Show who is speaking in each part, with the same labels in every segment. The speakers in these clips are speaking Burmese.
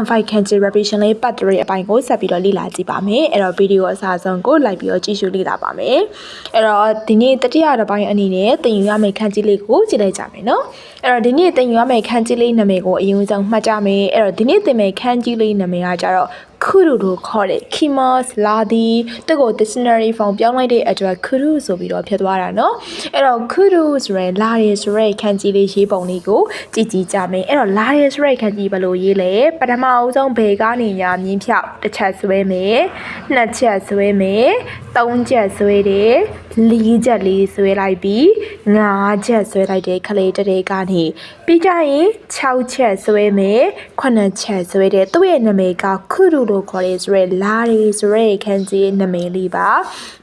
Speaker 1: M5 Kanji Revision လေး part 3အပိုင်းကိုဆက်ပြီးတော့လေ့လာကြည့်ပါမယ်အဲ့တော့ဗီဒီယိုအစားဆုံးကိုလိုက်ပြီးတော့ကြည့်ရှုလေ့လာပါမယ်အဲ့တော့ဒီနေ့တတိယတစ်ပိုင်းအနေနဲ့သင်ယူရမယ့်ခန်းကြီးလေးကိုကြည့်လိုက်ကြမယ်နော်အဲ့တော့ဒီနေ့သင်ယူရမယ့်ခန်းကြီးလေးနာမည်ကိုအရင်ဆုံးမှတ်ကြမယ်အဲ့တော့ဒီနေ့သင်မယ့်ခန်းကြီးလေးနာမည်ကကြတော့ ခုရုလို့ခေါ်တဲ့ Kimos လာဒီတကို dictionary form ပြောင်းလိုက်တဲ့အတွက်ခုရုဆိုပြီးတော့ဖြစ်သွားတာเนาะအဲ့တော့ခုရုဆိုရယ်လာရဲဆိုရယ်ခန်းကြီးလေးရေးပုံလေးကိုကြည့်ကြည့်ကြမယ်အဲ့တော့လာရဲဆိုရယ်ခန်းကြီးဘယ်လိုရေးလဲပထမအဦးဆုံးဘယ်ကနေညာမြင်းဖြောက်တစ်ချက်ဆွဲမယ်နှစ်ချက်ဆွဲမယ်သုံးချက်ဆွဲတယ်လေးချက်လေးဆွဲလိုက်ပြီးငါးချက်ဆွဲလိုက်တဲ့ခလေးတစ်တွေကနေပြီးကြရင်6ချက်ဆွဲမယ်9ချက်ဆွဲတယ်သူ့ရဲ့နာမည်ကခုရု လို့ခေါ်ရဲဆိုရဲလာရီဆိုရဲခန်းကြီးနာမည်လေးပါ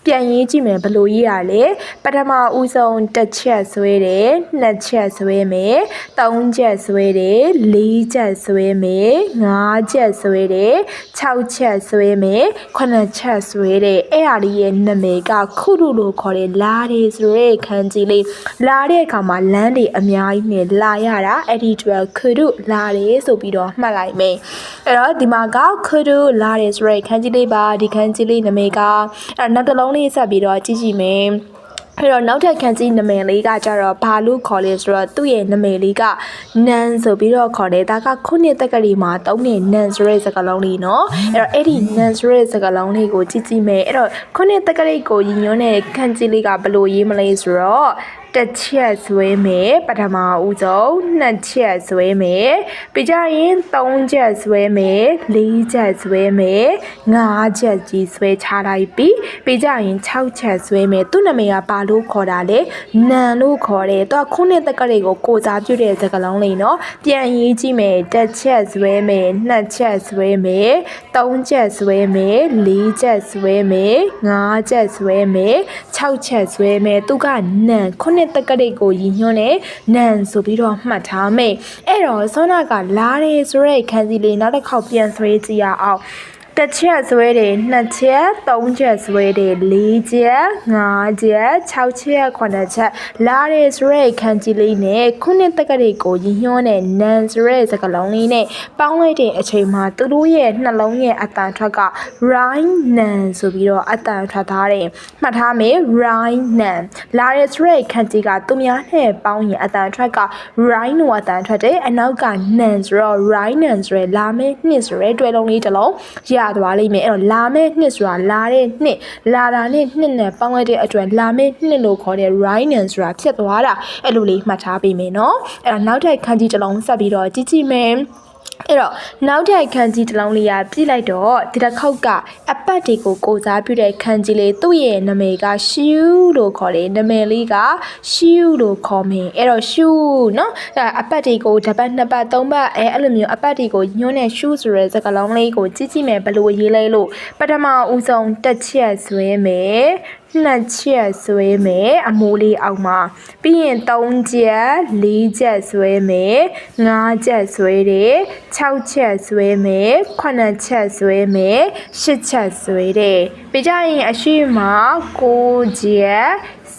Speaker 1: ပြန်ရေးကြည့်မယ်ဘယ်လိုရေးရလဲပထမဦးဆုံးတစ်ချက်ဆွဲတယ်နှစ်ချက်ဆွဲမယ်သုံးချက်ဆွဲတယ်လေးချက်ဆွဲမယ်ငါးချက်ဆွဲတယ်6ချက်ဆွဲမယ်9ချက်ဆွဲတယ်အဲ့ဟာလေးရဲ့နာမည်ကခုရုလို့ခေါ်တဲ့လာရီဆိုရဲခန်းကြီးလေးလာတဲ့အခါမှာလမ်းတွေအများကြီးနဲ့လာရတာအဲ့ဒီအတွက်ခုရုလာရီဆိုပြီးတော့မှတ်လိုက်မယ်အဲ့တော့ဒီမှာကခုတူလာတယ်ဆိုရဲခန်းကြီးလေးပါဒီခန်းကြီးလေးနာမည်ကအဲ့နောက်တစ်လုံးလေးဆက်ပြီးတော့ကြည့်ကြည့်မယ်အဲ့တော့နောက်ထပ်ခန်းကြီးနာမည်လေးကကြတော့ဘာလို့ခေါ်လဲဆိုတော့သူ့ရဲ့နာမည်လေးကနန်ဆိုပြီးတော့ခေါ်တယ်ဒါကခုနှစ်တက်ကလေးမှာတုံးတဲ့နန်ဆိုတဲ့စကားလုံးလေးနော်အဲ့တော့အဲ့ဒီနန်ဆိုတဲ့စကားလုံးလေးကိုကြည့်ကြည့်မယ်အဲ့တော့ခုနှစ်တက်ကလေးကိုညွှန်းတဲ့ခန်းကြီးလေးကဘယ်လိုရေးမလဲဆိုတော့ တစ်ချက်ဆွဲမယ်ပထမဦးဆုံးနှစ်ချက်ဆွဲမယ်ပြီးကြရင်သုံးချက်ဆွဲမယ်လေးချက်ဆွဲမယ်ငါးချက်ကြီးဆွဲချလိုက်ပြီးပြီးကြရင်6ချက်ဆွဲမယ်သူ့နာမည်ကဘာလို့ခေါ်တာလဲနန်လို့ခေါ်တယ်သူကခုနှစ်တက်ကလေးကိုကိုစားပြုတဲ့စကားလုံးလေးနော်ပြန်ရေးကြည့်မယ်တစ်ချက်ဆွဲမယ်နှစ်ချက်ဆွဲမယ်သုံးချက်ဆွဲမယ်လေးချက်ဆွဲမယ်ငါးချက်ဆွဲမယ်6ချက်ဆွဲမယ်သူကနန်ခုနှစ်တက်ကလေးကိုရည်ညွှန်းတဲ့နန်ဆိုပြီးတော့မှတ်ထားမယ်အဲ့တော့ဆောနာကလာတယ်ဆိုတဲ့ခန်းစီလေးနောက်တစ်ခေါက်ပြန်ဆွဲကြည့်ရအောင် တစ်ချက်ဆွဲတယ်နှစ်ချက်သုံးချက်ဆွဲတယ်လေးချက်ငါးချက်6ချက်9ချက်လာတယ်ဆိုရဲခန်းကြီးလေးနဲ့ခုနှစ်တက်ကလေးကိုရည်ညွှန်းတဲ့နန်ဆိုရဲစကားလုံးလေးနဲ့ပေါင်းလိုက်တဲ့အချိန်မှာသူတို့ရဲ့နှလုံးရဲ့အတန်ထွက်က right nan ဆိုပြီးတော့အတန်ထွက်ထားတယ်မှတ်ထားမယ် right nan လာတယ်ဆိုရဲခန်းကြီးကသူများနဲ့ပေါင်းရင်အတန်ထွက်က right လို့အတန်ထွက်တယ်အနောက်က nan ဆိုတော့ right nan ဆိုရဲလာမယ့်နှစ်ဆိုရဲတွဲလုံးလေးတစ်လုံးရသွားလိမ့်မယ်အဲ့တော့လာမယ့်နှစ်ဆိုတာလာတဲ့နှစ်လာတာနဲ့နှစ်နဲ့ပေါင်းလိုက်တဲ့အတွက်လာမယ့်နှစ်လို့ခေါ်တဲ့ right nan ဆိုတာဖြစ်သွားတာအဲ့လိုလေးမှတ်ထားပေးမယ်နော်အဲ့တော့နောက်ထပ်ခန်းကြီးတစ်လုံးဆက်ပြီးတော့ကြည့်ကြည့်မယ် အဲ့တော့နောက်ထပ်ခန်းကြီးတစ်လုံးလေးကပြစ်လိုက်တော့ဒီတစ်ခေါက်ကအပတ်တွေကိုကိုစားပြုတဲ့ခန်းကြီးလေးသူ့ရဲ့နာမည်ကရှူလို့ခေါ်တယ်နာမည်လေးကရှူလို့ခေါ်မင်းအဲ့တော့ရှူနော်အပတ်တွေကိုတစ်ပတ်နှစ်ပတ်သုံးပတ်အဲအဲ့လိုမျိုးအပတ်တွေကိုညွှန်းတဲ့ရှူဆိုတဲ့စကားလုံးလေးကိုကြည့်ကြည့်မယ်ဘလို့ရေးလိုက်လို့ပထမဦးဆုံးတစ်ချက်ဆွဲမယ် နှစ်ချက်ဆွဲမယ်အမိုးလေးအောက်မှာပြီးရင်3ချက်4ချက်ဆွဲမယ်5ချက်ဆွဲတယ်6ချက်ဆွဲမယ်9ချက်ဆွဲမယ်10ချက်ဆွဲတယ်ပြီးကြရင်အရှိမ9ချက်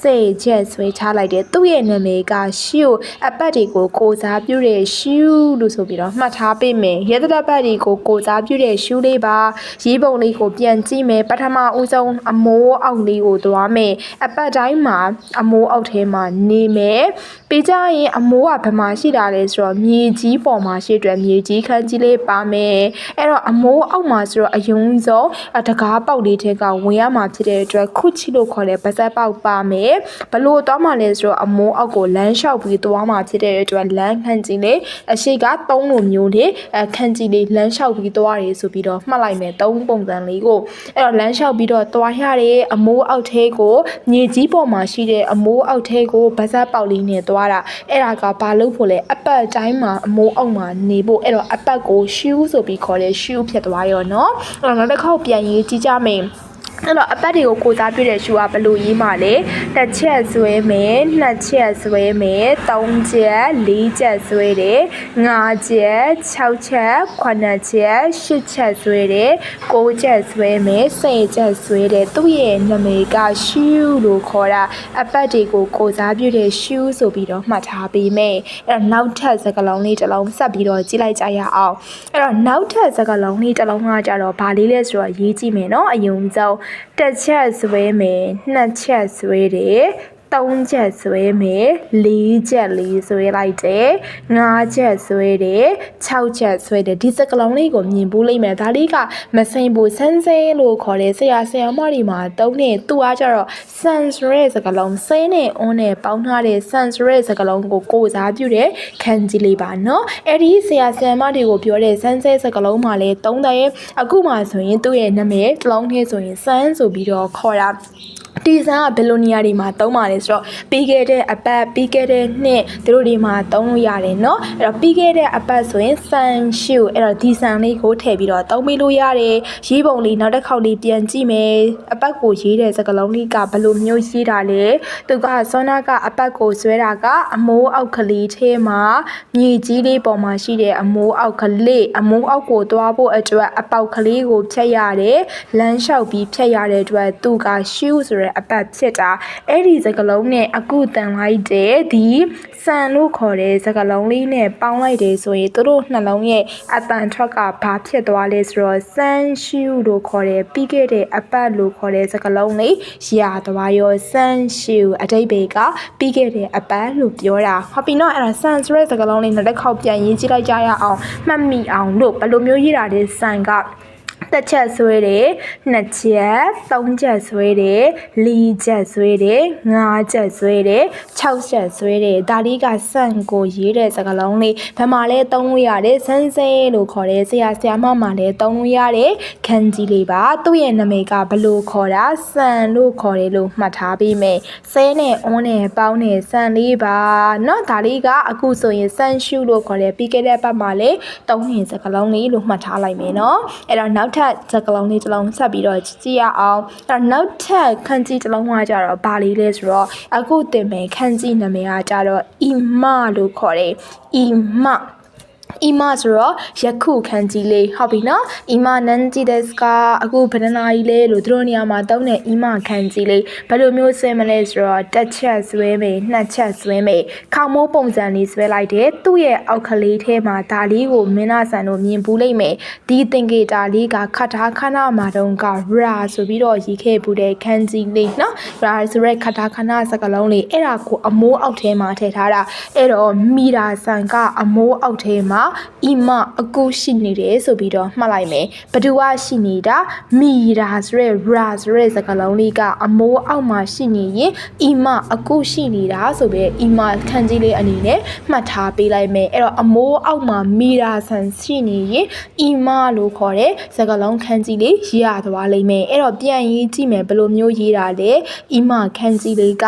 Speaker 1: စေချက်ဆွဲချလိုက်တယ်သူ့ရဲ့နာမည်ကရှူအပတ်တွေကိုကိုစားပြုတဲ့ရှူလို့ဆိုပြီးတော့မှတ်ထားပေးမယ်ရဲတတပတ်တွေကိုကိုစားပြုတဲ့ရှူလေးပါရေးပုံလေးကိုပြန်ကြည့်မယ်ပထမဦးဆုံးအမိုးအောက်လေးကိုသွားမယ်အပတ်တိုင်းမှာအမိုးအောက်ထဲမှာနေမယ်ပြီးကြရင်အမိုးကဘယ်မှာရှိတာလဲဆိုတော့မြေကြီးပေါ်မှာရှိတဲ့မြေကြီးခန်းကြီးလေးပါမယ်အဲ့တော့အမိုးအောက်မှာဆိုတော့အယုံဆုံးအတကားပေါက်လေးထဲကဝင်ရမှာဖြစ်တဲ့အတွက်ခုချီလို့ခေါ်တဲ့ပါဇက်ပေါက်ပါမယ်ဘလို့သွားမှလဲဆိုတော့အမိုးအောက်ကိုလမ်းလျှောက်ပြီးသွားမှဖြစ်တဲ့အတွက်လမ်းခန်းကြီးလေးအရှိက၃လိုမျိုးလေးအခန်းကြီးလေးလမ်းလျှောက်ပြီးသွားရဲဆိုပြီးတော့မှတ်လိုက်မယ်၃ပုံစံလေးကိုအဲ့တော့လမ်းလျှောက်ပြီးတော့သွားရတဲ့အမိုးအောက်ထဲကိုမြေကြီးပေါ်မှာရှိတဲ့အမိုးအောက်ထဲကိုပါဇက်ပေါက်လေးနဲ့သွားတာအဲ့ဒါကဘာလို့ဖို့လဲအပတ်တိုင်းမှာအမိုးအောက်မှာနေဖို့အဲ့တော့အပတ်ကိုရှူးဆိုပြီးခေါ်တဲ့ရှူးဖြစ်သွားရောเนาะအဲ့တော့နောက်တစ်ခေါက်ပြန်ရေးကြည့်ကြမယ် အဲ့တော့အပတ်တွေကိုကိုစားပြတဲ့ရှူကဘယ်လိုရေးမှလဲတစ်ချက်ဆွဲမယ်နှစ်ချက်ဆွဲမယ်သုံးချက်လေးချက်ဆွဲတယ်ငါးချက်၆ချက်ခုနှစ်ချက်ရှစ်ချက်ဆွဲတယ်ကိုးချက်ဆွဲမယ်ဆယ်ချက်ဆွဲတယ်သူ့ရဲ့နာမည်ကရှူလို့ခေါ်တာအပတ်တွေကိုကိုစားပြတဲ့ရှူဆိုပြီးတော့မှတ်ထားပေးမယ်အဲ့တော့နောက်ထပ်စကားလုံးလေးတစ်လုံးဆက်ပြီးတော့ကြည့်လိုက်ကြရအောင်အဲ့တော့နောက်ထပ်စကားလုံးလေးတစ်လုံးကကြတော့ဗာလေးလဲဆိုတော့ရေးကြည့်မယ်နော်အယုံဆုံးတစ်ချက်ဆွဲမယ်နှစ်ချက်ဆွဲတယ် 3ချက်ဆွဲမယ်4ချက်4ဆွဲလိုက်တယ်5ချက်ဆွဲတယ်6ချက်ဆွဲတယ်ဒီစကလုံးလေးကိုမြင်ဘူးလိမ့်မယ်ဒါလေးကမစိန်ဘူးဆန်းစဲလို့ခေါ်တယ်ဆရာဆရာမတွေမှာတုံးနေသူအားကြတော့ sans ရဲစကလုံးစဲနဲ့ on နဲ့ပေါင်းထားတဲ့ sans ရဲစကလုံးကိုကိုစားပြုတယ်ခံကြည့်လေးပါနော်အဲ့ဒီဆရာဆရာမတွေကိုပြောတဲ့ sans ရဲစကလုံးမှာလဲ3တဲ့အခုမှဆိုရင်သူ့ရဲ့နာမည်တစ်လုံးထဲဆိုရင် sans ဆိုပြီးတော့ခေါ်တာ ဒီဇန်ကဘယ်လိုနေရာတွေမှာသုံးပါလဲဆိုတော့ပြီးခဲ့တဲ့အပတ်ပြီးခဲ့တဲ့နှစ်သူတို့တွေမှာသုံးလို့ရတယ်เนาะအဲ့တော့ပြီးခဲ့တဲ့အပတ်ဆိုရင် sun shoe အဲ့တော့ဒီဆန်လေးကိုထည့်ပြီးတော့သုံးပြီးလို့ရတယ်ရေးပုံလေးနောက်တစ်ခေါက်လေးပြန်ကြည့်မယ်အပတ်ကိုရေးတဲ့စကားလုံးလေးကဘယ်လိုမျိုးရေးတာလဲသူကစောနာကအပတ်ကိုဆွဲတာကအမိုးအောက်ကလေးထဲမှာမြေကြီးလေးပေါ်မှာရှိတဲ့အမိုးအောက်ကလေးအမိုးအောက်ကိုသွားဖို့အတွက်အပေါက်ကလေးကိုဖြတ်ရတယ်လမ်းလျှောက်ပြီးဖြတ်ရတဲ့အတွက်သူက shoe ဆိုတဲ့ ဲ့အပတ်ဖြစ်တာအဲ့ဒီစကားလုံးနဲ့အခုတန်လိုက်တဲ့ဒီဆန်လို့ခေါ်တဲ့စကားလုံးလေးနဲ့ပေါင်းလိုက်တယ်ဆိုရင်သူတို့နှလုံးရဲ့အတန်ထွက်ကဘာဖြစ်သွားလဲဆိုတော့ sun shoe လို့ခေါ်တဲ့ပြီးခဲ့တဲ့အပတ်လို့ခေါ်တဲ့စကားလုံးလေးရာသွားရော sun shoe အတိတ်ဘေကပြီးခဲ့တဲ့အပတ်လို့ပြောတာဟုတ်ပြီနော်အဲ့ဒါ sun ဆိုတဲ့စကားလုံးလေးနောက်တစ်ခေါက်ပြန်ရေးကြည့်လိုက်ကြရအောင်မှတ်မိအောင်လို့ဘယ်လိုမျိုးရေးတာလဲ sun က တစ်ချက်ဆွဲတယ်နှစ်ချက်သုံးချက်ဆွဲတယ်လေးချက်ဆွဲတယ်ငါးချက်ဆွဲတယ်၆ချက်ဆွဲတယ်ဒါလေးကစန့်ကိုရေးတဲ့စကားလုံးလေးဘယ်မှာလဲသုံးလို့ရတယ်စန်းစဲလို့ခေါ်တယ်ဆရာဆရာမမှာလည်းသုံးလို့ရတယ်ခန်းကြီးလေးပါသူ့ရဲ့နာမည်ကဘယ်လို့ခေါ်တာစံလို့ခေါ်တယ်လို့မှတ်ထားပေးမယ်ဆဲနဲ့အွန်းနဲ့ပေါင်းတဲ့စံလေးပါเนาะဒါလေးကအခုဆိုရင်စန်ရှူလို့ခေါ်တယ်ပြီးခဲ့တဲ့ပတ်မှာလည်းသုံးရင်စကားလုံးလေးလို့မှတ်ထားလိုက်မယ်เนาะအဲ့တော့နောက် ထပ်စကားလုံးလေးတစ်လုံးဆက်ပြီးတော့ကြည့်ရအောင်အဲ့တော့နောက်ထပ်ခန်းကြီးတစ်လုံးကကြတော့ဘာလေးလဲဆိုတော့အခုတင်မယ်ခန်းကြီးနာမည်ကကြတော့အီမလို့ခေါ်တယ်အီမ အီမဆိုတော့ယခုခန်းကြီးလေးဟုတ်ပြီနော်အီမနန်ဂျီဒက်စကအခုဗဒနာကြီးလေးလို့သူတို့နေရာမှာတုံးတဲ့အီမခန်းကြီးလေးဘယ်လိုမျိုးဆွဲမလဲဆိုတော့တစ်ချက်ဆွဲမယ်နှစ်ချက်ဆွဲမယ်ခေါင်းမိုးပုံစံလေးဆွဲလိုက်တယ်သူ့ရဲ့အောက်ကလေးထဲမှာဒါလေးကိုမင်းနာဆန်တို့မြင်ဘူးလိမ့်မယ်ဒီသင်္ကေတာလေးကခတ်ထားခဏမှာတုန်းကရာဆိုပြီးတော့ရေးခဲ့ဘူးတဲ့ခန်းကြီးလေးနော်ရာဆိုရက်ခတ်ထားခဏစကလုံးလေးအဲ့ဒါကိုအမိုးအောက်ထဲမှာထည့်ထားတာအဲ့တော့မီရာဆန်ကအမိုးအောက်ထဲမှာအီမအကူရှိနေတယ်ဆိုပြီးတော့မှတ်လိုက်မယ်ဘဒူဝရှိနေတာမီရာဆိုရက်ရာဆိုရက်စကလုံးလေးကအမိုးအောက်မှာရှိနေရင်အီမအကူရှိနေတာဆိုပြီးအီမခန်းကြီးလေးအနေနဲ့မှတ်ထားပေးလိုက်မယ်အဲ့တော့အမိုးအောက်မှာမီရာဆန်ရှိနေရင်အီမလို့ခေါ်တဲ့စကလုံးခန်းကြီးလေးရေးရသွားလိမ့်မယ်အဲ့တော့ပြန်ရေးကြည့်မယ်ဘယ်လိုမျိုးရေးတာလဲအီမခန်းကြီးလေးက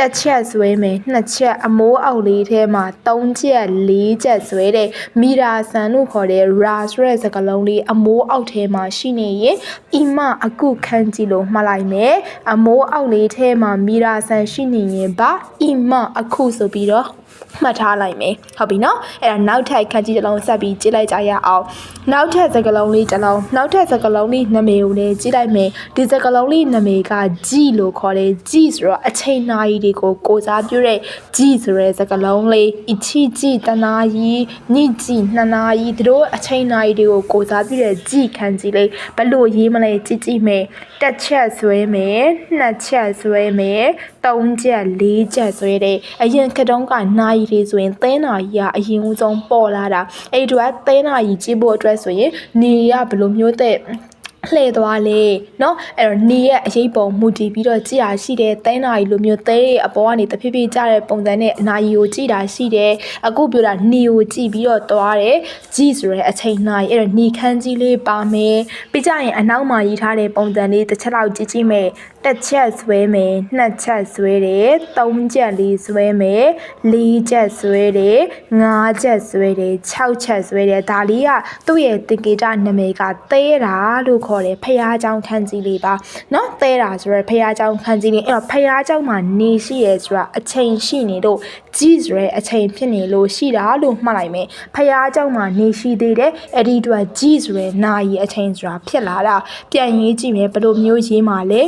Speaker 1: တစ်ချက်ဆွဲမယ်နှစ်ချက်အမိုးအောက်လေးထဲမှာသုံးချက်လေးချက်ဆွဲတဲ့မီရာဆန်လို့ခေါ်တဲ့ ra ဆိုတဲ့စကားလုံးလေးအမိုးအောက်ထဲမှာရှိနေရင်အီမအခုခန်းကြည့်လို့မှတ်လိုက်မယ်အမိုးအောက်လေးထဲမှာမီရာဆန်ရှိနေရင်ဘာအီမအခုဆိုပြီးတော့ မှတ်ထားလိုက်မယ်ဟုတ်ပြီနော်အဲ့ဒါနောက်ထပ်ခန်းကြီးတစ်လုံးဆက်ပြီးကြည့်လိုက်ကြရအောင်နောက်ထပ်စကားလုံးလေးတစ်လုံးနောက်ထပ်စကားလုံးလေးနာမည်ကိုလည်းကြည့်လိုက်မယ်ဒီစကားလုံးလေးနာမည်ကကြီးလို့ခေါ်တယ်ကြီးဆိုတော့အချိန်နာရီတွေကိုကိုစားပြုတဲ့ကြီးဆိုတဲ့စကားလုံးလေးအချီကြီးတနာရီညကြီးနှစ်နာရီသူတို့အချိန်နာရီတွေကိုကိုစားပြုတဲ့ကြီးခန်းကြီးလေးဘယ်လို့ရေးမလဲကြည့်ကြည့်မယ်တစ်ချက်ဆွဲမယ်နှစ်ချက်ဆွဲမယ်သုံးချက်လေးချက်ဆွဲတယ်အရင်ခတုံးကနာရတွေဆိုရင်သဲနာရီကအရင်ဦးဆုံးပေါ်လာတာအဲ့ဒီတော့သဲနာရီကြည့်ဖို့အတွက်ဆိုရင်နေရဘယ်လိုမျိုးတဲ့လှည့်သွားလေเนาะအဲ့တော့နေရဲ့အရေးပုံမူတည်ပြီးတော့ကြည်ရရှိတယ်တဲနာရီလိုမျိုးတဲအပေါ်ကနေတဖြည်းဖြည်းကျတဲ့ပုံစံနဲ့အနာရီကိုကြည်တာရှိတယ်အခုပြောတာနေကိုကြည်ပြီးတော့သွားတယ်ကြည်ဆိုရဲအချိန်နာရီအဲ့တော့နေခန်းကြီးလေးပါမယ်ပြီးကြရင်အနောက်မှာရေးထားတဲ့ပုံစံလေးတစ်ချက်လောက်ကြည့်ကြည့်မယ် တစ်ချက်ဆွဲမယ်နှစ်ချက်ဆွဲတယ်သုံးချက်လေးဆွဲမယ်လေးချက်ဆွဲတယ်ငါးချက်ဆွဲတယ်၆ချက်ဆွဲတယ်ဒါလေးကသူ့ရဲ့တင်ကေတနာမည်ကသဲတာလို့ခေါ်တယ်ဖះเจ้าခန်းကြီးလေးပါเนาะသဲတာဆိုရယ်ဖះเจ้าခန်းကြီးလေးအဲ့တော့ဖះเจ้าမှာနေရှိရဲဆိုတာအချိန်ရှိနေတော့ကြီးဆိုရယ်အချိန်ဖြစ်နေလို့ရှိတာလို့မှတ်လိုက်မယ်ဖះเจ้าမှာနေရှိသေးတယ်အဲ့ဒီအတွက်ကြီးဆိုရယ်နာရီအချိန်ဆိုတာဖြစ်လာတာပြန်ရေးကြည့်မယ်ဘယ်လိုမျိုးရေးမှာလဲ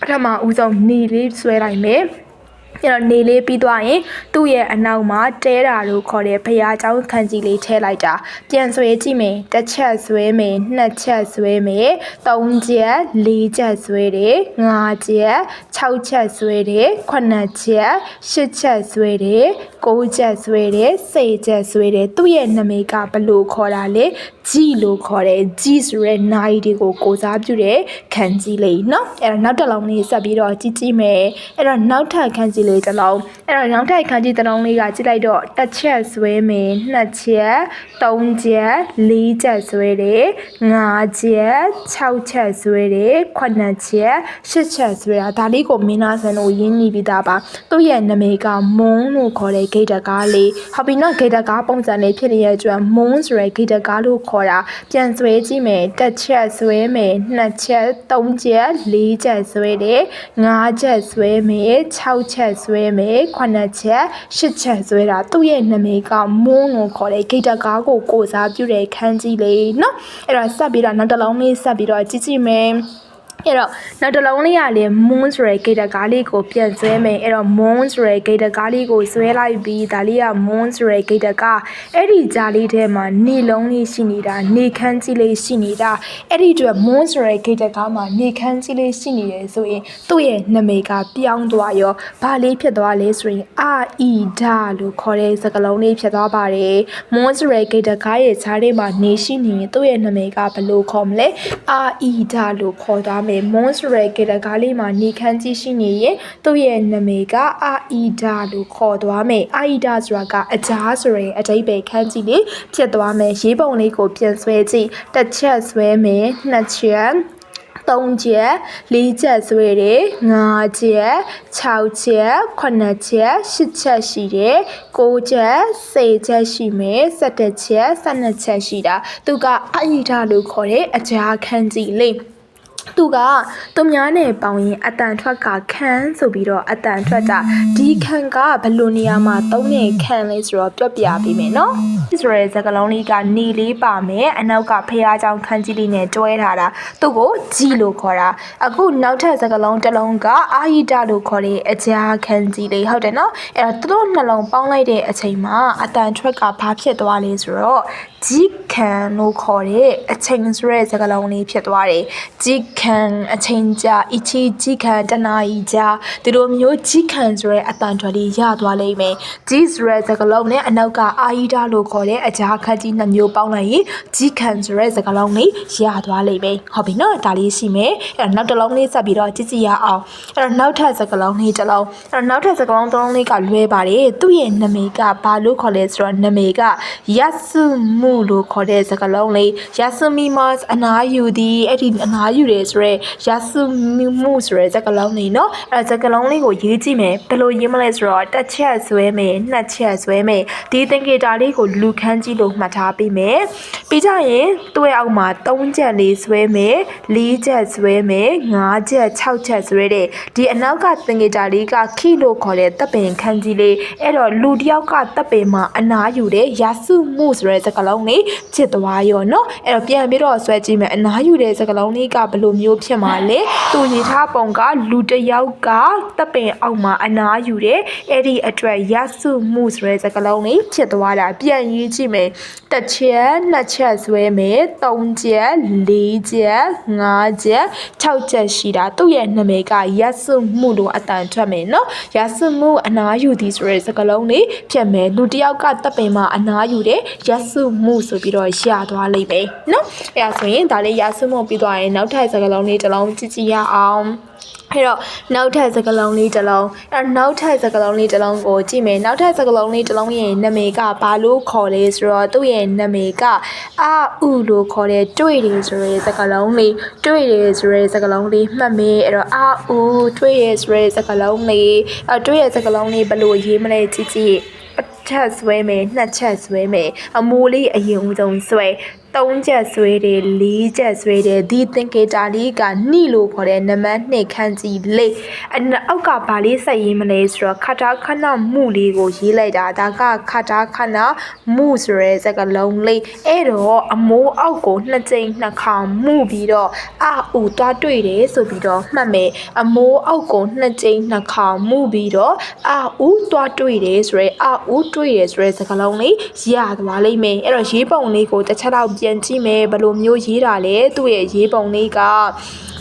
Speaker 1: ပထမဦးဆုံးနေလေးဆွဲလိုက်မယ် အဲ့တော့နေလေးပြီးသွားရင်သူ့ရဲ့အနောက်မှာတဲတာလို့ခေါ်တဲ့ဖရားเจ้าခန်းကြီးလေးထည့်လိုက်တာပြန်ဆွဲကြည့်မယ်တစ်ချက်ဆွဲမယ်နှစ်ချက်ဆွဲမယ်သုံးချက်လေးချက်ဆွဲတယ်ငါးချက်၆ချက်ဆွဲတယ်ခုနှစ်ချက်ရှစ်ချက်ဆွဲတယ်ကိုးချက်ဆွဲတယ်စိတ်ချက်ဆွဲတယ်သူ့ရဲ့နာမည်ကဘယ်လို့ခေါ်တာလဲကြီးလို့ခေါ်တယ်ကြီးဆိုရဲနိုင်တွေကိုကိုစားပြုတဲ့ခန်းကြီးလေးเนาะအဲ့တော့နောက်တစ်လုံးလေးဆက်ပြီးတော့ကြည့်ကြည့်မယ်အဲ့တော့နောက်ထပ်ခန်းကြီး လေးတစ်လုံးအဲ့တော့နောက်ထပ်ခန်းကြီးတစ်လုံးလေးကကြည့်လိုက်တော့တစ်ချက်ဆွဲမယ်နှစ်ချက်သုံးချက်လေးချက်ဆွဲတယ်ငါးချက်၆ချက်ဆွဲတယ်ခုနှစ်ချက်ရှစ်ချက်ဆွဲတာဒါလေးကိုမင်းသားဆန်လို့ရင်းနှီးပြီးသားပါသူ့ရဲ့နာမည်ကမုံလို့ခေါ်တဲ့ဂိတ်တကားလေးဟုတ်ပြီနော်ဂိတ်တကားပုံစံလေးဖြစ်နေတဲ့အတွက်မုံဆိုတဲ့ဂိတ်တကားလို့ခေါ်တာပြန်ဆွဲကြည့်မယ်တစ်ချက်ဆွဲမယ်နှစ်ချက်သုံးချက်လေးချက်ဆွဲတယ်ငါးချက်ဆွဲမယ်၆ချက်ဆွဲမယ်ခုနှစ်ချက်ရှစ်ချက်ဆွဲတာသူ့ရဲ့နာမည်ကမုံလို့ခေါ်တဲ့ဂိတ်တကားကိုကိုစားပြုတဲ့ခန်းကြီးလေးနော်အဲ့တော့ဆက်ပြီးတော့နောက်တစ်လုံးလေးဆက်ပြီးတော့ကြည့်ကြည့်မယ် အဲ့တော့နောက်တစ်လုံးလေးကလည်း moon ဆိုရယ်ဂိတ်တကားလေးကိုပြန်ဆွဲမယ်အဲ့တော့ moon ဆိုရယ်ဂိတ်တကားလေးကိုဆွဲလိုက်ပြီးဒါလေးက moon ဆိုရယ်ဂိတ်တကားအဲ့ဒီကြားလေးထဲမှာနေလုံးလေးရှိနေတာနေခမ်းကြီးလေးရှိနေတာအဲ့ဒီအတွက် moon ဆိုရယ်ဂိတ်တကားမှာနေခမ်းကြီးလေးရှိနေတယ်ဆိုရင်သူ့ရဲ့နာမည်ကပြောင်းသွားရောဘာလေးဖြစ်သွားလဲဆိုရင်အာအီဒါလို့ခေါ်တဲ့စကားလုံးလေးဖြစ်သွားပါတယ် moon ဆိုရယ်ဂိတ်တကားရဲ့ခြားထဲမှာနေရှိနေရင်သူ့ရဲ့နာမည်ကဘယ်လိုခေါ်မလဲအာအီဒါလို့ခေါ်သွားမယ် moon ဆိုရယ်ဂိတ်တကားလေးမှာနေခမ်းကြီးရှိနေရင်သူ့ရဲ့နာမည်ကအာအီဒါလို့ခေါ်သွားမယ်အာအီဒါဆိုတာကအကြားဆိုရယ်အတိတ်ပဲခမ်းကြီးလေးဖြစ်သွားမယ်ရေးပုံလေးကိုပြန်ဆွဲကြည့်တစ်ချက်ဆွဲမယ်နှစ်ချက်သုံးချက်လေးချက်ဆွဲတယ်ငါးချက်၆ချက်ခုနှစ်ချက်ရှစ်ချက်ရှိတယ်ကိုးချက်ဆယ်ချက်ရှိမယ်၁၁ချက်၁၂ချက်ရှိတာသူကအအိဒါလို့ခေါ်တဲ့အကြာခန်းကြီးလေး သူကသူများနဲ့ပေါင်းရင်အတန်ထွက်ကခန်းဆိုပြီးတော့အတန်ထွက်တာဒီခန်းကဘယ်လိုနေရာမှာသုံးတဲ့ခန်းလဲဆိုတော့ပြပြပေးမယ်နော်ဆိုရဲစကလုံးလေးကနေလေးပါမယ်အနောက်ကဖះเจ้าခန်းကြီးလေးနဲ့တွဲထားတာသူ့ကိုကြီးလို့ခေါ်တာအခုနောက်ထပ်စကလုံးတစ်လုံးကအာဟိတလို့ခေါ်တဲ့အကြာခန်းကြီးလေးဟုတ်တယ်နော်အဲ့တော့သူတို့နှလုံးပေါင်းလိုက်တဲ့အချိန်မှာအတန်ထွက်ကဘာဖြစ်သွားလဲဆိုတော့ဂျီခံလို့ခေါ်တဲ့အချိန်ဆိုရဲစကလုံးလေးဖြစ်သွားတယ်ဂျီခံ ခအချိန်ကြာအချီဂျီခံတနာရီကြာဒီလိုမျိုးဂျီခံဆိုရဲအတန်ထွက်လေးရသွားလိမ့်မယ်ဂျီဆိုရဲစကလုံးနဲ့အနောက်ကအာဟိတလို့ခေါ်တဲ့အကြာခန်းကြီးနှစ်မျိုးပေါင်းလိုက်ရင်ဂျီခံဆိုရဲစကလုံးလေးရသွားလိမ့်မယ်ဟုတ်ပြီနော်ဒါလေးရှိမယ်အဲ့တော့နောက်တစ်လုံးလေးဆက်ပြီးတော့ကြည့်ကြည့်ရအောင်အဲ့တော့နောက်ထပ်စကလုံးလေးတစ်လုံးအဲ့တော့နောက်ထပ်စကလုံးတစ်လုံးလေးကလွဲပါတယ်သူ့ရဲ့နာမည်ကဘာလို့ခေါ်လဲဆိုတော့နာမည်ကယဆုမှုလို့ခေါ်တဲ့စကလုံးလေးယဆုမီမတ်အနာယူသည်အဲ့ဒီအနာယူတယ်ဆိုရဲယာစုမီမှုဆိုရဲဇက်ကလုံးလေးနော်အဲ့ဒါဇက်ကလုံးလေးကိုရေးကြည့်မယ်ဘယ်လိုရေးမလဲဆိုတော့တစ်ချက်ဆွဲမယ်နှစ်ချက်ဆွဲမယ်ဒီသင်္ကေတာလေးကိုလူခန်းကြည့်လို့မှတ်ထားပေးမယ်ပြီးကြရင်သူ့ရဲ့အောက်မှာ3ချက်လေးဆွဲမယ်4ချက်ဆွဲမယ်5ချက်6ချက်ဆွဲတဲ့ဒီအနောက်ကသင်္ကေတာလေးကခီလို့ခေါ်တဲ့တပ်ပင်ခန်းကြီးလေးအဲ့တော့လူတယောက်ကတပ်ပင်မှာအနာယူတဲ့ယာစုမှုဆိုရဲဇက်ကလုံးလေးချစ်သွားရောနော်အဲ့တော့ပြန်ပြီးတော့ဆွဲကြည့်မယ်အနာယူတဲ့ဇက်ကလုံးလေးကဘလို့လိုမျိုးဖြစ်မှာလေသူရထားပုံကလူတယောက်ကတပ်ပင်အောက်မှာအနားယူတယ်အဲ့ဒီအတွက်ရဆုမှုဆိုတဲ့စကားလုံးလေးဖြစ်သွားတာပြန်ရေးကြည့်မယ်တစ်ချက်နှစ်ချက်ဆွဲမယ်သုံးချက်လေးချက်ငါးချက်၆ချက်ရှိတာသူ့ရဲ့နာမည်ကရဆုမှုလို့အတန်ထွက်မယ်နော်ရဆုမှုအနားယူသည်ဆိုတဲ့စကားလုံးလေးဖြစ်မယ်လူတယောက်ကတပ်ပင်မှာအနားယူတယ်ရဆုမှုဆိုပြီးတော့ရသွားလိမ့်မယ်နော်အဲ့ဒါဆိုရင်ဒါလေးရဆုမှုပြီးသွားရင်နောက်ထပ်ကလုံးလေးတစ်လုံးကြည့်ကြည့်ရအောင်အဲ့တော့နောက်ထပ်စကလုံးလေးတစ်လုံးအဲ့တော့နောက်ထပ်စကလုံးလေးတစ်လုံးကိုကြည့်မယ်နောက်ထပ်စကလုံးလေးတစ်လုံးရဲ့နာမည်ကဘာလို့ခေါ်လဲဆိုတော့သူ့ရဲ့နာမည်ကအာဥလို့ခေါ်တဲ့တွေ့တယ်ဆိုရဲစကလုံးလေးတွေ့တယ်ဆိုရဲစကလုံးလေးမှတ်မေးအဲ့တော့အာဥတွေ့ရဆိုရဲစကလုံးလေးအဲ့တွေ့ရစကလုံးလေးဘယ်လိုရေးမလဲကြည့်ကြည့်တစ်ချက်ဆွဲမယ်နှစ်ချက်ဆွဲမယ်အမိုးလေးအရင်ဦးဆုံးဆွဲသုံးချက်ဆွဲတယ်လေးချက်ဆွဲတယ်ဒီသင်္ကေတလေးကနှိလို့ခေါ်တဲ့နံပါတ်2ခန်းကြီးလေးအနအောက်ကဘာလေးဆက်ရေးမလဲဆိုတော့ခတာခဏမှုလေးကိုရေးလိုက်တာဒါကခတာခဏမှုဆိုရဲစကားလုံးလေးအဲ့တော့အမိုးအောက်ကိုနှစ်ကြိမ်နှစ်ခါမှုပြီးတော့အာဥသွားတွေ့တယ်ဆိုပြီးတော့မှတ်မယ်အမိုးအောက်ကိုနှစ်ကြိမ်နှစ်ခါမှုပြီးတော့အာဥသွားတွေ့တယ်ဆိုရဲအာဥတွေ့တယ်ဆိုရဲစကားလုံးလေးရသွားလိမ့်မယ်အဲ့တော့ရေးပုံလေးကိုတစ်ချက်တော့ပြန်ကြည့်မယ်ဘယ်လိုမျိုးရေးတာလဲသူ့ရဲ့ရေးပုံလေးက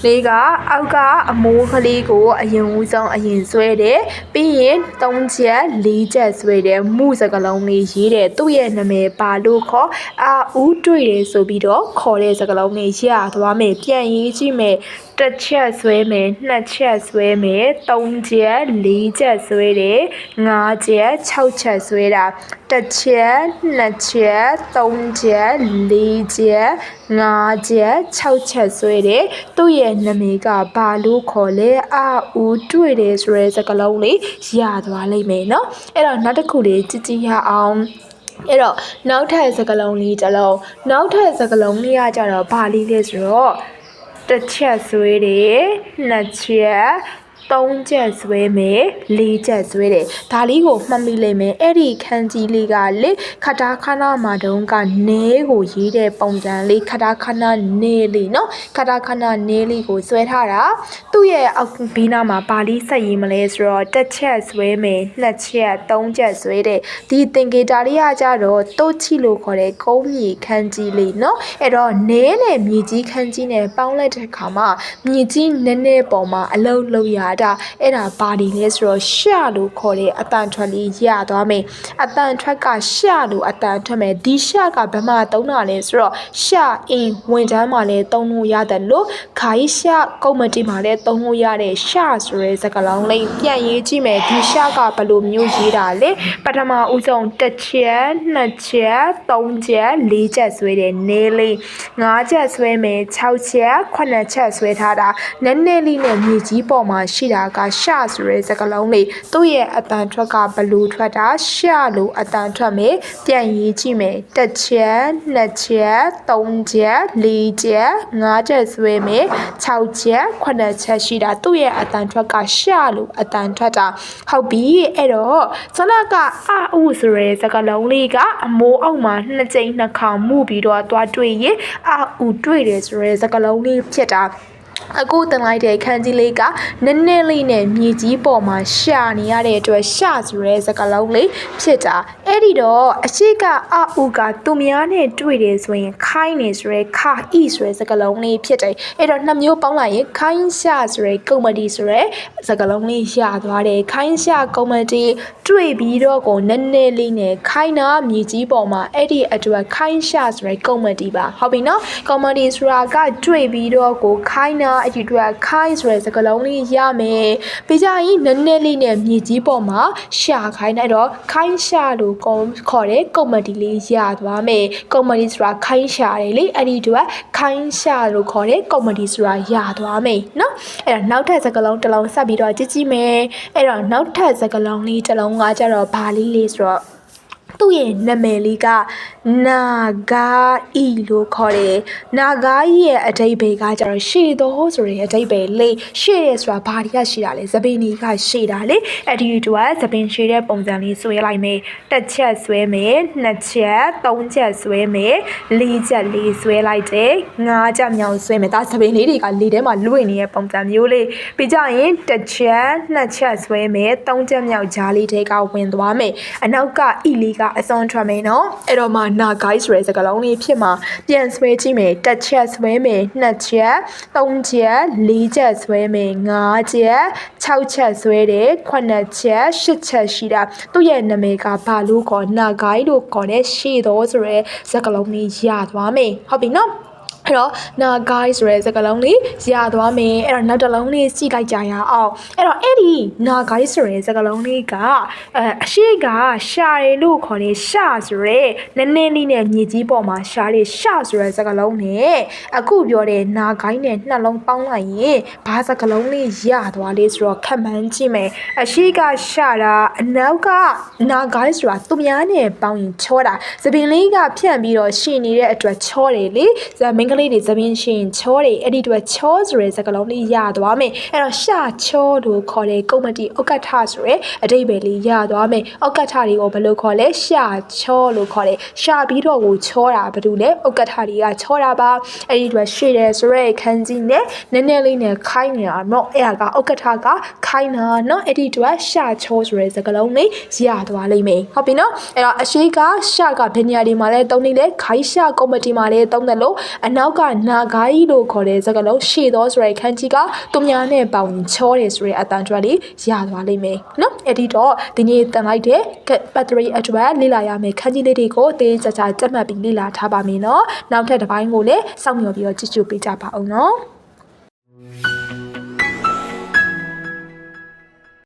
Speaker 1: လေးကအောက်ကအမိုးကလေးကိုအရင်ဦးဆုံးအရင်ဆွဲတယ်ပြီးရင်၃ချက်၄ချက်ဆွဲတယ်မှုစကလုံးလေးရေးတယ်သူ့ရဲ့နာမည်ပါလို့ခေါ်အာဦးတွေ့တယ်ဆိုပြီးတော့ခေါ်တဲ့စကလုံးလေးရသွားမယ်ပြန်ရေးကြည့်မယ်တစ်ချက်ဆွဲမယ်နှစ်ချက်ဆွဲမယ်သုံးချက်လေးချက်ဆွဲတယ်ငါးချက်၆ချက်ဆွဲတာတစ်ချက်နှစ်ချက်သုံးချက်လေးချက် ငါးချက်၆ချက်ဆွဲတယ်သူ့ရဲ့နာမည်ကဘာလို့ခေါ်လဲအာဦးတွေ့တယ်ဆိုရဲစကားလုံးလေးရသွားလိမ့်မယ်နော်အဲ့တော့နောက်တစ်ခုလေးကြည့်ကြည့်ရအောင်အဲ့တော့နောက်ထပ်စကလုံးလေးတစ်လုံးနောက်ထပ်စကလုံးလေးကကြတော့ဘာလေးလဲဆိုတော့တစ်ချက်ဆွဲတယ်နှစ်ချက် သုံးချက်ဆွဲမယ်လေးချက်ဆွဲတယ်ဒါလေးကိုမှတ်မိလိမ့်မယ်အဲ့ဒီခန်းကြီးလေးကလေခတာခနာမှာတုန်းကနဲကိုရေးတဲ့ပုံစံလေးခတာခနာနဲလေးနော်ခတာခနာနဲလေးကိုဆွဲထားတာသူ့ရဲ့အောက်ဘီနာမှာပါဠိဆက်ရေးမလဲဆိုတော့တစ်ချက်ဆွဲမယ်နှစ်ချက်သုံးချက်ဆွဲတဲ့ဒီသင်္ကေတလေးကကြတော့တိုးချီလို့ခေါ်တဲ့ကုန်းမြေခန်းကြီးလေးနော်အဲ့တော့နဲနဲ့မြေကြီးခန်းကြီးနဲ့ပေါင်းလိုက်တဲ့အခါမှာမြေကြီးနည်းနည်းပေါ်မှာအလုံးလုံးရတာအဲ့ဒါဘာဒီလဲဆိုတော့ရှလို့ခေါ်တဲ့အတန်ထွက်လေးရသွားမယ်အတန်ထွက်ကရှလို့အတန်ထွက်မယ်ဒီရှကဘယ်မှာသုံးတာလဲဆိုတော့ရှအင်းဝင်ချမ်းမှာလည်းသုံးလို့ရတယ်လို့ခိုင်းရှကုတ်မတီမှာလည်းသုံးလို့ရတဲ့ရှဆိုရဲစကားလုံးလေးပြန်ရေးကြည့်မယ်ဒီရှကဘယ်လိုမျိုးရေးတာလဲပထမဦးဆုံးတစ်ချက်နှစ်ချက်သုံးချက်လေးချက်ဆွဲတယ်နဲလေးငါးချက်ဆွဲမယ်6ချက်9ချက်ဆွဲထားတာနည်းနည်းလေးနဲ့မြေကြီးပေါ်မှာရှိတာကရှဆိုရဲစကားလုံးလေးသူ့ရဲ့အတန်ထွက်ကဘလူးထွက်တာရှလို့အတန်ထွက်မယ်ပြန်ရေးကြည့်မယ်တစ်ချက်နှစ်ချက်သုံးချက်လေးချက်ငါးချက်ဆွဲမယ်6ချက်9ချက်ရှိတာသူ့ရဲ့အတန်ထွက်ကရှလို့အတန်ထွက်တာဟုတ်ပြီအဲ့တော့ဇလကအဥဆိုရဲစကားလုံးလေးကအမိုးအောက်မှာနှစ်ကြိမ်နှစ်ခါမှုပြီးတော့သွားတွေ့ရင်အဥတွေ့တယ်ဆိုရဲစကားလုံးလေးဖြစ်တာ အခုတင်လိုက်တဲ့ခန်းကြီးလေးကနည်းနည်းလေးနဲ့မြေကြီးပေါ်မှာရှာနေရတဲ့အတွက်ရှာဆိုရဲစကားလုံးလေးဖြစ်တာအဲ့ဒီတော့အရှိကအအူကသူများနဲ့တွေ့တယ်ဆိုရင်ခိုင်းနေဆိုရဲခါဤဆိုရဲစကားလုံးလေးဖြစ်တယ်အဲ့တော့နှစ်မျိုးပေါင်းလိုက်ရင်ခိုင်းရှာဆိုရဲကုမ္ပဏီဆိုရဲစကားလုံးလေးရသွားတယ်ခိုင်းရှာကုမ္ပဏီတွေ့ပြီးတော့ကိုနည်းနည်းလေးနဲ့ခိုင်းနာမြေကြီးပေါ်မှာအဲ့ဒီအတွက်ခိုင်းရှာဆိုရဲကုမ္ပဏီပါဟုတ်ပြီနော်ကုမ္ပဏီဆိုတာကတွေ့ပြီးတော့ကိုခိုင်းနာအဲ့ဒီအတွက်ခိုင်းဆိုရဲစကားလုံးလေးရမယ်ပြီးကြရင်နည်းနည်းလေးနဲ့မြေကြီးပေါ်မှာရှာခိုင်းလိုက်တော့ခိုင်းရှာလို့ခေါ်ခေါ်တဲ့ကုမ္ပဏီလေးရသွားမယ်ကုမ္ပဏီဆိုတာခိုင်းရှာတယ်လေအဲ့ဒီအတွက်ခိုင်းရှာလို့ခေါ်တဲ့ကုမ္ပဏီဆိုတာရသွားမယ်နော်အဲ့တော့နောက်ထပ်စကားလုံးတစ်လုံးဆက်ပြီးတော့ကြည့်ကြည့်မယ်အဲ့တော့နောက်ထပ်စကားလုံးလေးတစ်လုံးကကြတော့ဘာလေးလေးဆိုတော့ သူ့ရဲ့နာမည်လေးကနာဂာဤလို့ခေါ်တယ်။နာဂာဤရဲ့အဓိပ္ပာယ်ကကျတော့ရှေ့တော်ဆိုတဲ့အဓိပ္ပာယ်လေးရှေ့ရဲဆိုတာဘာတွေကရှိတာလဲ။သပင်ကြီးကရှေ့တာလေ။အဲ့ဒီတော့သပင်ရှေ့တဲ့ပုံစံလေးဆွဲလိုက်မယ်။တစ်ချက်ဆွဲမယ်၊နှစ်ချက်၊သုံးချက်ဆွဲမယ်၊လေးချက်လေးဆွဲလိုက်တယ်။ငါးချက်မြောင်ဆွဲမယ်။ဒါသပင်လေးတွေကလေထဲမှာလွင့်နေတဲ့ပုံစံမျိုးလေး။ပြီးကြရင်တစ်ချက်၊နှစ်ချက်ဆွဲမယ်၊သုံးချက်မြောက်ဂျားလေးတွေကဝင်သွားမယ်။အနောက်ကဤလေးကအစွန်ထွက်မယ်နော်။အဲ့တော့မှနာဂိုင်းဆိုတဲ့စကားလုံးလေးဖြစ်မှာပြန်ဆွဲကြည့်မယ်တစ်ချက်ဆွဲမယ်နှစ်ချက်သုံးချက်လေးချက်ဆွဲမယ်ငါးချက်၆ချက်ဆွဲတယ်ခုနှစ်ချက်ရှစ်ချက်ရှိတာသူ့ရဲ့နာမည်ကဘာလို့ခေါ်နာဂိုင်းလို့ခေါ်တဲ့ရှေ့တော်ဆိုရဲစကားလုံးလေးရသွားမယ်ဟုတ်ပြီနော် အဲ့တော့နာဂိုင်းဆိုတဲ့စကားလုံးလေးရသွားမယ်အဲ့တော့နောက်တစ်လုံးလေးကြည့်လိုက်ကြရအောင်အဲ့တော့အဲ့ဒီနာဂိုင်းဆိုတဲ့စကားလုံးလေးကအဲအရှိကရှာရည်လို့ခေါ်တဲ့ရှာဆိုတဲ့နည်းနည်းလေးနဲ့ညီကြီးပေါ်မှာရှာတဲ့ရှာဆိုတဲ့စကားလုံးနဲ့အခုပြောတဲ့နာဂိုင်းနဲ့နှလုံးပေါင်းလိုက်ရင်ဘာစကားလုံးလေးရသွားလေးဆိုတော့ခက်မှန်းကြည့်မယ်အရှိကရှာတာအနောက်ကနာဂိုင်းဆိုတာသူများနဲ့ပေါင်းရင်ချောတာသပင်လေးကဖြန့်ပြီးတော့ရှင်နေတဲ့အတွက်ချောတယ်လေဇာမင်းကလေးတွေသပင်ရှင်ချောတယ်အဲ့ဒီအတွက်ချောဆိုတဲ့စကားလုံးလေးရသွားမယ်အဲ့တော့ရှာချောလို့ခေါ်တဲ့ကုမ္မတီဥက္ကဋ္ဌဆိုတဲ့အတိတ်ပဲလေးရသွားမယ်ဥက္ကဋ္ဌတွေကိုဘယ်လိုခေါ်လဲရှာချောလို့ခေါ်တယ်ရှာပြီးတော့ကိုချောတာဘာလို့လဲဥက္ကဋ္ဌတွေကချောတာပါအဲ့ဒီအတွက်ရှေ့တယ်ဆိုရဲခန်းကြီးနဲ့နည်းနည်းလေးနဲ့ခိုင်းနေတာเนาะအဲ့ဒါကဥက္ကဋ္ဌကခိုင်းတာเนาะအဲ့ဒီအတွက်ရှာချောဆိုတဲ့စကားလုံးလေးရသွားလိမ့်မယ်ဟုတ်ပြီเนาะအဲ့တော့အရှိကရှာကဘယ်နေရာဒီမှာလဲတုံးနေလဲခိုင်းရှာကော်မတီမှာလဲတုံးတယ်လို့အနောက် က်နောက်ကနာဂါယီလို့ခေါ်တဲ့စကားလုံးရှေ့သောဆိုတဲ့ခန်းကြီးကသူများနဲ့ပေါင်ချောတယ်ဆိုတဲ့အတန်ထွက်လေးရသွားလိမ့်မယ်နော်အဲ့ဒီတော့ဒီနေ့တန်လိုက်တဲ့ battery အတွက်လေ့လာရမယ့်ခန်းကြီးလေးတွေကိုတေးချာချာကြက်မှတ်ပြီးလေ့လာထားပါမယ်နော်နောက်ထပ်တစ်ပိုင်းကိုလည်းစောင့်မျှော်ပြီးတော့ကြည့်ကြပေးကြပါအောင်နော် Thank you.